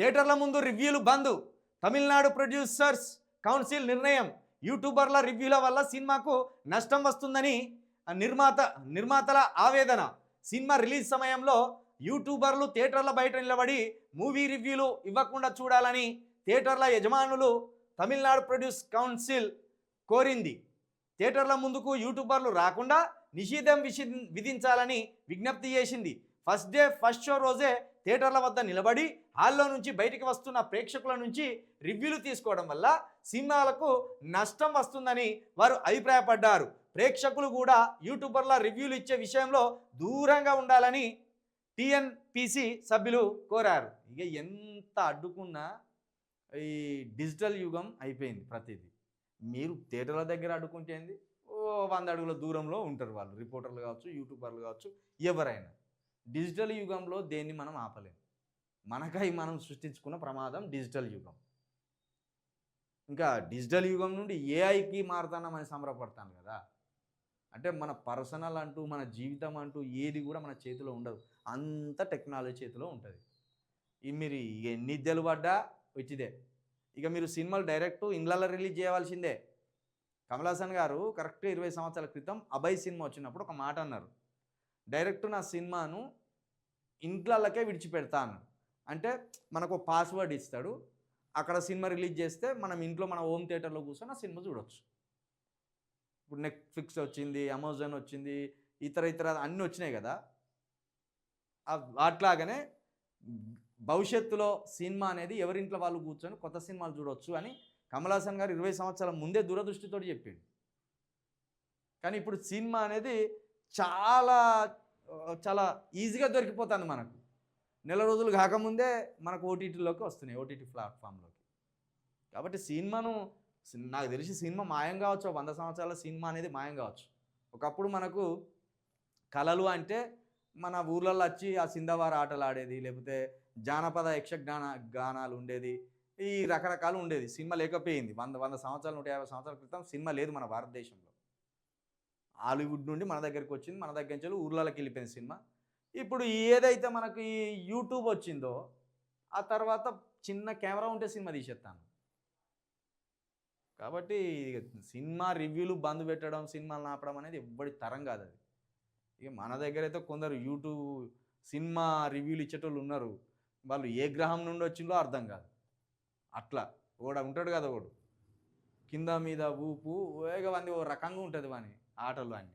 థియేటర్ల ముందు రివ్యూలు బంద్. తమిళనాడు ప్రొడ్యూసర్స్ కౌన్సిల్ నిర్ణయం. యూట్యూబర్ల రివ్యూల వల్ల సినిమాకు నష్టం వస్తుందని నిర్మాత నిర్మాతల ఆవేదన. సినిమా రిలీజ్ సమయంలో యూట్యూబర్లు థియేటర్ల బయట నిలబడి మూవీ రివ్యూలు ఇవ్వకుండా చూడాలని థియేటర్ల యజమానులు తమిళనాడు ప్రొడ్యూస్ కౌన్సిల్ కోరింది. థియేటర్ల ముందుకు యూట్యూబర్లు రాకుండా నిషేధం విషి విధించాలని విజ్ఞప్తి చేసింది. ఫస్ట్ డే ఫస్ట్ షో రోజే థియేటర్ల వద్ద నిలబడి హాల్లో నుంచి బయటికి వస్తున్న ప్రేక్షకుల నుంచి రివ్యూలు తీసుకోవడం వల్ల సినిమాలకు నష్టం వస్తుందని వారు అభిప్రాయపడ్డారు. ప్రేక్షకులు కూడా యూట్యూబర్ల రివ్యూలు ఇచ్చే విషయంలో దూరంగా ఉండాలని టిఎన్పిసి సభ్యులు కోరారు. ఇక ఎంత అడ్డుకున్నా ఈ డిజిటల్ యుగం అయిపోయింది ప్రతిదీ. మీరు థియేటర్ల దగ్గర అడ్డుకుంటే ఓ వంద అడుగుల దూరంలో ఉంటారు వాళ్ళు. రిపోర్టర్లు కావచ్చు యూట్యూబర్లు కావచ్చు ఎవరైనా. డిజిటల్ యుగంలో దేన్ని మనం ఆపలేం? మనకై మనం సృష్టించుకున్న ప్రమాదం డిజిటల్ యుగం. ఇంకా డిజిటల్ యుగం నుండి ఏఐకి మారుతానమని సంబరపడతాను కదా? అంటే మన పర్సనల్ అంటూ మన జీవితం అంటూ ఏది కూడా మన చేతిలో ఉండదు. అంత టెక్నాలజీ చేతిలో ఉంటుంది. ఈ మీరు ఎన్ని ఇద్దలు పడ్డా వచ్చిదే. ఇక మీరు సినిమాలు డైరెక్ట్ ఇండ్లలో రిలీజ్ చేయవలసిందే కమల్ హాసన్ గారు కరెక్ట్ ఇరవై సంవత్సరాల క్రితం అభయ్ సినిమా వచ్చినప్పుడు ఒక మాట అన్నారు. డైరెక్ట్ నా సినిమాను ఇంట్లకే విడిచిపెడతాను. అంటే మనకు పాస్వర్డ్ ఇస్తాడు. అక్కడ సినిమా రిలీజ్ చేస్తే మనం ఇంట్లో మన హోమ్ థియేటర్లో కూర్చొని ఆ సినిమా చూడొచ్చు. ఇప్పుడు నెట్ఫ్లిక్స్ వచ్చింది అమెజాన్ వచ్చింది ఇతర ఇతర అన్నీ వచ్చినాయి కదా. అట్లాగనే భవిష్యత్తులో సినిమా అనేది ఎవరింట్లో వాళ్ళు కూర్చొని కొత్త సినిమాలు చూడొచ్చు అని కమల్ హాసన్ గారు ఇరవై సంవత్సరాల ముందే దూరదృష్టితో చెప్పిండు. కానీ ఇప్పుడు సినిమా అనేది చాలా చాలా ఈజీగా దొరికిపోతుంది మనకు. నెల రోజులు కాకముందే మనకు ఓటీటీలోకి వస్తున్నాయి ఓటీటీ ప్లాట్ఫామ్లోకి. కాబట్టి సినిమాను నాకు తెలిసి సినిమా మాయం కావచ్చు వంద సంవత్సరాల సినిమా అనేది మాయం కావచ్చు. ఒకప్పుడు మనకు కళలు అంటే మన ఊర్లలో వచ్చి ఆ సింధవార ఆటలు ఆడేది లేకపోతే జానపద యక్షగాన గానాలు ఉండేది ఈ రకరకాలు ఉండేది. సినిమా లేకపోయింది. వంద వంద సంవత్సరాలు నూట యాభై సంవత్సరాల క్రితం సినిమా లేదు మన భారతదేశంలో. హాలీవుడ్ నుండి మన దగ్గరికి వచ్చింది మన దగ్గర నుంచి ఊర్లలోకి వెళ్ళిపోయింది సినిమా. ఇప్పుడు ఏదైతే మనకి ఈ యూట్యూబ్ వచ్చిందో ఆ తర్వాత చిన్న కెమెరా ఉంటే సినిమా తీసేస్తాను. కాబట్టి సినిమా రివ్యూలు బంద్ పెట్టడం సినిమాలు నాపడం అనేది ఎవ్వడి తరం కాదు అది. ఇక మన దగ్గర అయితే కొందరు యూట్యూబ్ సినిమా రివ్యూలు ఇచ్చేటోళ్ళు ఉన్నారు. వాళ్ళు ఏ గ్రహం నుండి వచ్చిందో అర్థం కాదు. అట్లా. ఒకడు ఉంటాడు కదా ఒకడు కింద మీద ఊపు వేగవంది ఓ రకంగా ఉంటుంది వాని. ఆటలు అన్నీ.